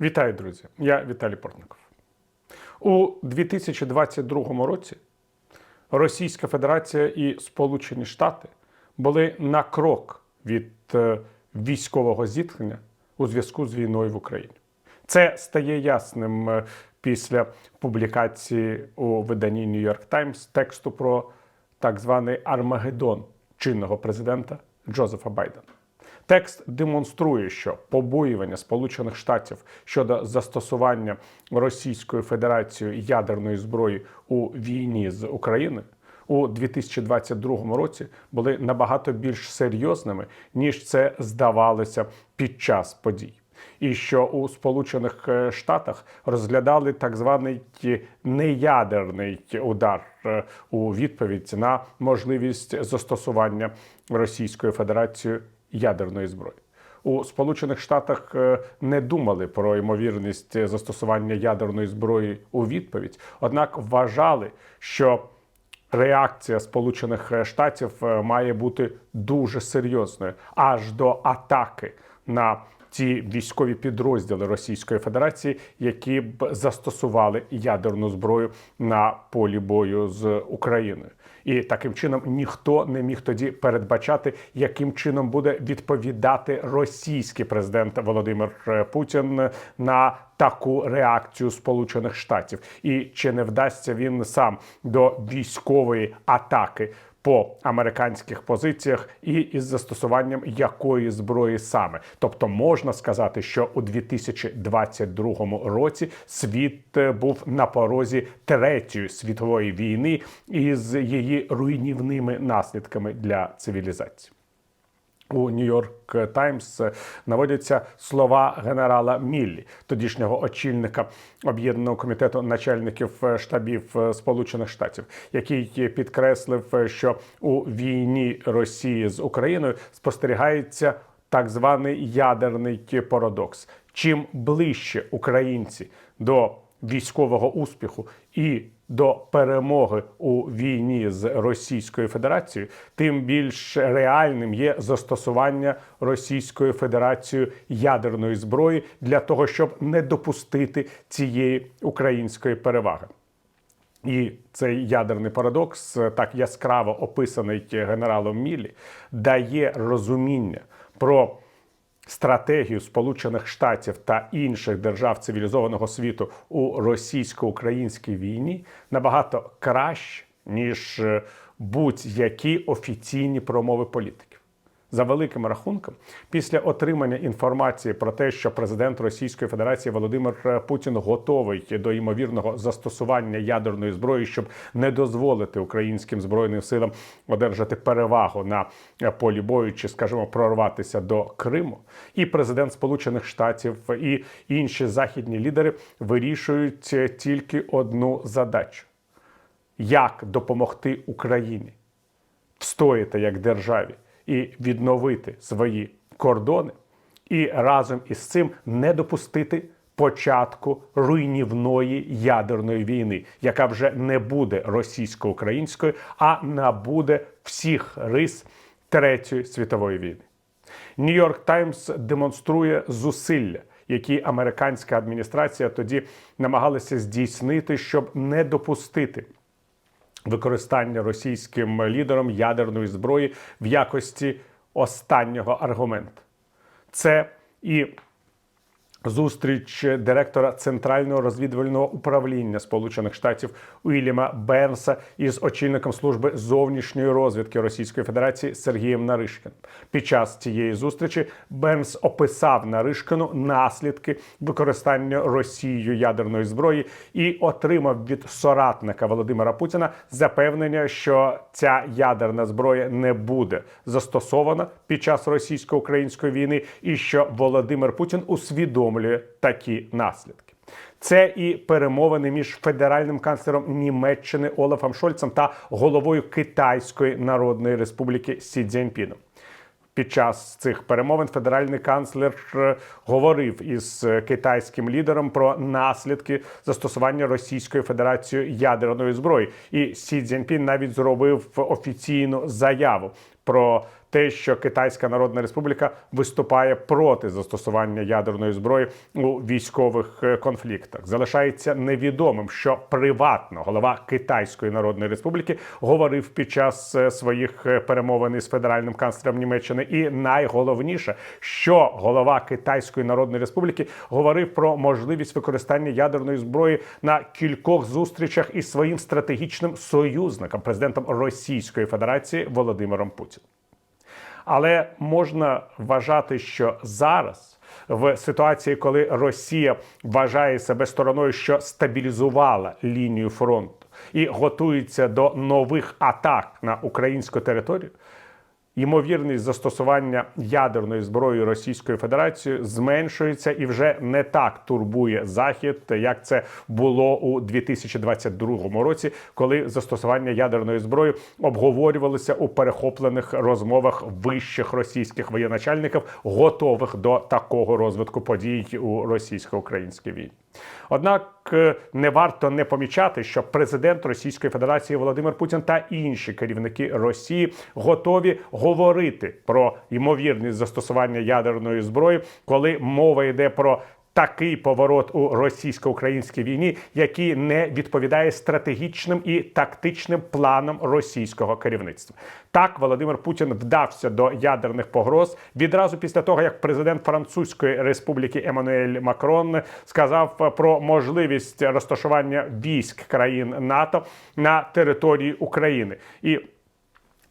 Вітаю, друзі! Я Віталій Портников. У 2022 році Російська Федерація і Сполучені Штати були на крок від е, військового зіткнення у зв'язку з війною в Україні. Це стає ясним е, після публікації у виданні New York Times тексту про так званий Армагеддон чинного президента Джозефа Байдена. Текст демонструє, що побоювання Сполучених Штатів щодо застосування Російською Федерацією ядерної зброї у війні з Україною у 2022 році були набагато більш серйозними ніж це здавалося під час подій. І що у Сполучених е, Штатах розглядали так званий неядерний удар е, у відповідь на можливість застосування Російською Федерацією ядерної зброї. У Сполучених Штатах е, не думали про ймовірність застосування ядерної зброї у відповідь однак вважали, що реакція Сполучених Штатів е, має бути дуже серйозною аж до атаки на ті військові підрозділи Російської Федерації, які б застосували ядерну зброю на полі бою з Україною. І таким чином ніхто не міг тоді передбачати, яким чином буде відповідати російський президент Володимир е, Путін на таку реакцію Сполучених Штатів, і чи не вдасться він сам до військової атаки по американських позиціях і із застосуванням якої зброї саме, тобто можна сказати, що у 2022 році світ е, був на порозі третьої світової війни із її руйнівними наслідками для цивілізації. У Нью-Йорк Таймс наводяться слова генерала Міллі, тодішнього очільника об'єднаного комітету начальників штабів Сполучених Штатів, який підкреслив, що у війні Росії з Україною спостерігається так званий ядерний парадокс. Чим ближче українці до військового успіху і до перемоги у війні з Російською Федерацією, тим більш реальним є застосування Російською Федерацією ядерної зброї для того, щоб не допустити цієї української переваги. І цей ядерний парадокс, так яскраво описаний генералом Міллі, дає розуміння про стратегію Сполучених Штатів та інших держав цивілізованого світу у російсько-українській війні набагато краще ніж е, будь-які офіційні промови політики. За великим рахунком, після отримання інформації про те, що президент Російської Федерації Володимир Путін готовий до ймовірного застосування ядерної зброї, щоб не дозволити українським збройним силам одержати перевагу на полі бою, чи, скажімо, прорватися до Криму, і президент Сполучених Штатів і інші західні лідери вирішують тільки одну задачу: як допомогти Україні? Встояти як державі і відновити свої кордони, і разом із цим не допустити початку руйнівної ядерної війни, яка вже не буде російсько-українською, а набуде всіх рис Третьої світової війни. Нью-Йорк Таймс демонструє зусилля. Які американська адміністрація тоді намагалася здійснити, щоб не допустити використання російським лідером ядерної зброї в якості останнього аргументу. Це і Зустріч директора Центрального розвідувального управління Сполучених Штатів Уільяма Бернса із очільником служби зовнішньої розвідки Російської Федерації Сергієм Наришкин. Під час цієї зустрічі Бернс описав Наришкину наслідки використання Росією ядерної зброї і отримав від соратника Володимира Путіна запевнення, що ця ядерна зброя не буде застосована під час російсько-української війни, і що Володимир Путін усвідомлює усвідомлює такі наслідки. Це і перемовини між федеральним канцлером Німеччини Олафом Шольцем та головою Китайської Народної Республіки Сі Цзіньпіном. Під час цих перемовин федеральний канцлер е, говорив із китайським лідером про наслідки застосування Російською Федерацією ядерної зброї. І Сі Цзіньпін навіть зробив офіційну заяву про те, що Китайська Народна Республіка виступає проти застосування ядерної зброї у військових е, конфліктах. Залишається невідомим, що приватно голова Китайської Народної Республіки говорив під час е, своїх е, перемовин із федеральним канцлером Німеччини. І найголовніше, що голова Китайської Народної Республіки говорив про можливість використання ядерної зброї на кількох зустрічах із своїм стратегічним союзником, президентом Російської Федерації Володимиром Путіним. Але можна вважати, що зараз. В ситуації, коли Росія вважає себе стороною, що стабілізувала лінію фронту і готується до нових атак на українську територію, ймовірність застосування ядерної зброї Російською Федерацією зменшується і вже не так турбує Захід, як це було у 2022 році, коли застосування ядерної зброї обговорювалося у перехоплених розмовах вищих російських воєначальників, готових до такого розвитку подій у російсько-українській війні. Однак е, не варто не помічати, що президент Російської Федерації Володимир Путін та інші керівники Росії готові говорити про ймовірність застосування ядерної зброї, коли мова йде про такий поворот у російсько-українській війні, який не відповідає стратегічним і тактичним планам російського керівництва. Так, Володимир Путін вдався до ядерних погроз відразу після того, як президент Французької республіки Еммануель Макрон сказав про можливість розташування військ країн НАТО на території України і.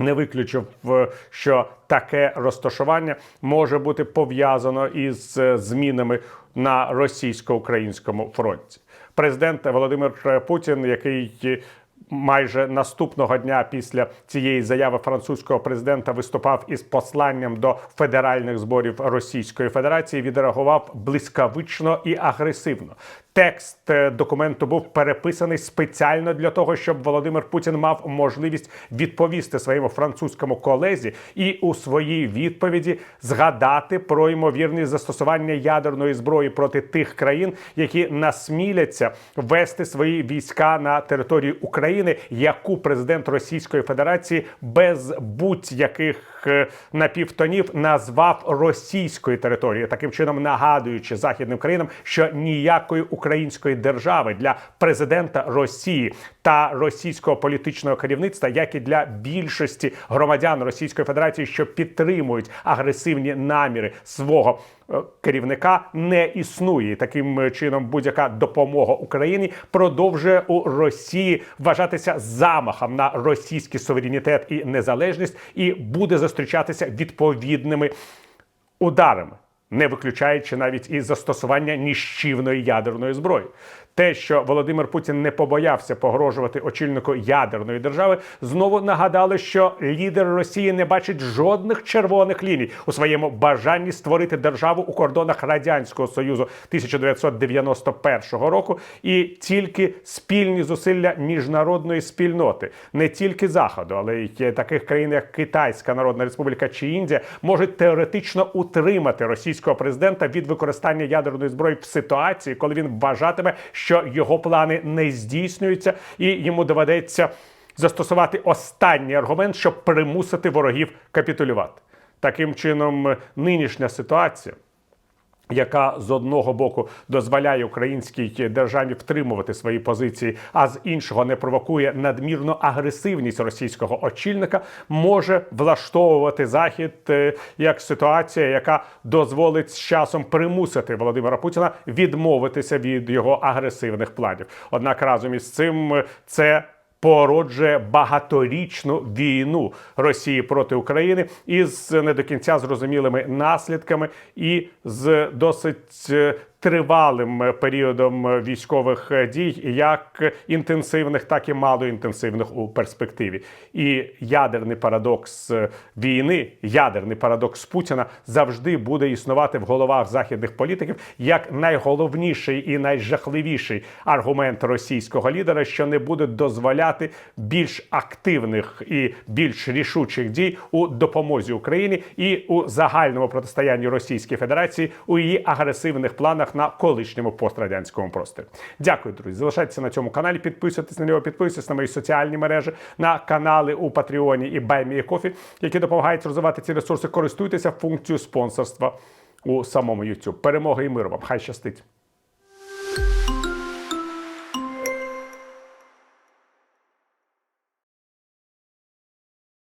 Не виключив, е, що таке розташування може бути пов'язано із е, змінами на російсько-українському фронті. Президент Володимир Путін, який майже наступного дня після цієї заяви французького президента виступав із посланням до федеральних зборів Російської Федерації, відреагував блискавично і агресивно. Текст документу був переписаний спеціально для того, щоб Володимир Путін мав можливість відповісти своєму французькому колезі і у своїй відповіді згадати про ймовірність застосування ядерної зброї проти тих країн, які насміляться вести свої війська на територію України, яку президент Російської Федерації без будь-яких е, напівтонів назвав російською територією, таким чином нагадуючи західним країнам, що ніякої української держави для президента Росії та російського політичного керівництва, як і для більшості громадян Російської Федерації, що підтримують агресивні наміри свого е, керівника, не існує таким чином. Будь-яка допомога Україні продовжує у Росії вважатися замахом на російський суверенітет і незалежність, і буде зустрічатися відповідними ударами не виключаючи навіть і застосування ніщівної ядерної зброї. Те, що Володимир Путін не побоявся погрожувати очільнику ядерної держави, знову нагадали, що лідер Росії не бачить жодних червоних ліній у своєму бажанні створити державу у кордонах радянського союзу 1991 року, і тільки спільні зусилля міжнародної спільноти, не тільки заходу, але й таких країн, як Китайська Народна Республіка чи Індія, можуть теоретично утримати російського президента від використання ядерної зброї в ситуації, коли він вважатиме, що що його плани не здійснюються, і йому доведеться застосувати останній аргумент, щоб примусити ворогів капітулювати. Таким чином, нинішня ситуація яка з одного боку дозволяє українській державі втримувати свої позиції, а з іншого не провокує надмірну агресивність російського очільника, може влаштовувати захід е, як ситуація, яка дозволить з часом примусити Володимира Путіна відмовитися від його агресивних планів. Однак разом із цим е, це породжує багаторічну війну Росії проти України із не до кінця зрозумілими наслідками і з досить е, тривалим періодом військових дій, як інтенсивних, так і малоінтенсивних у перспективі. І ядерний парадокс війни, ядерний парадокс Путіна завжди буде існувати в головах західних політиків як найголовніший і найжахливіший аргумент російського лідера, що не буде дозволяти більш активних і більш рішучих дій у допомозі Україні і у загальному протистоянні Російській Федерації у її агресивних планах регіонах на колишньому пострадянському просторі. Дякую, друзі. Залишайтеся на цьому каналі, підписуйтесь на нього, підписуйтесь на мої соціальні мережі, на канали у Патреоні і Баймієкофі, які допомагають розвивати ці ресурси. Користуйтеся функцією спонсорства у самому YouTube. Перемоги і миру вам! Хай щастить!